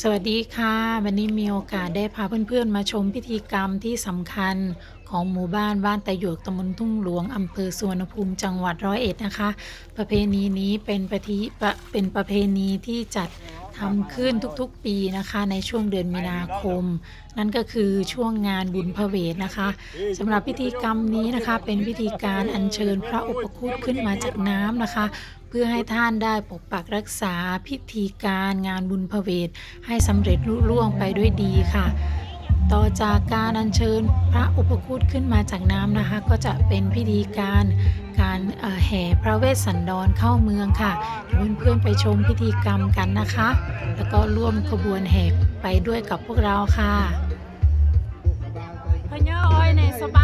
สวัสดีค่ะ วันนี้มีโอกาสได้พาเพื่อนๆ มาชมพิธีกรรมที่สำคัญของหมู่บ้านบ้านตะหยวกตำบลทุ่งหลวงอำเภอสุวรรณภูมิจังหวัดร้อยเอ็ดนะคะ ประเพณีนี้เป็นประทิปเป็นประเพณีที่จัด ทำขึ้นทุกๆปีนะคะในช่วงเดือนมีนาคม นั่นก็คือช่วงงานบุญพระเวทนะคะสำหรับพิธีกรรมนี้นะคะเป็นพิธีการอัญเชิญพระอุปคุตขึ้นมาจากน้ำนะคะ เพื่อให้ท่านได้ปกปักรักษาพิธีการงานบุญพระเวทให้สำเร็จลุล่วงไปด้วยดีค่ะ ต่อจากการอัญเชิญพระอุปคุตขึ้นมาจากน้ำนะคะ ก็จะเป็นพิธีการการแห่พระเวสสันดรเข้าเมืองค่ะเดี๋ยวเพื่อนๆไปชมพิธีกรรมกันนะคะ แล้วก็ร่วมขบวนแห่ไปด้วยกับพวกเราค่ะพญาอ้อยในสบา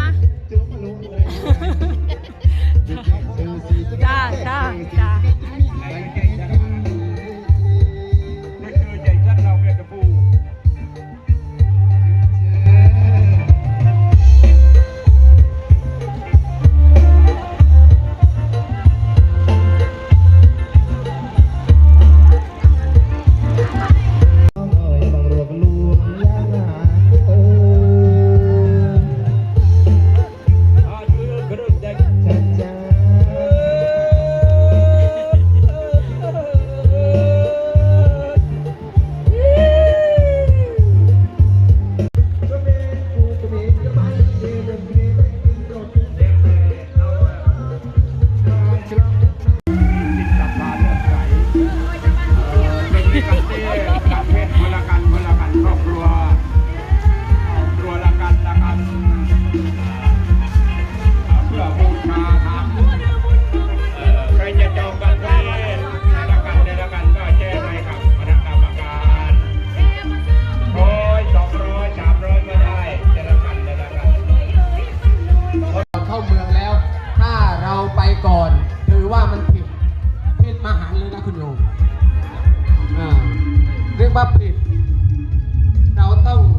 बापरे. धावता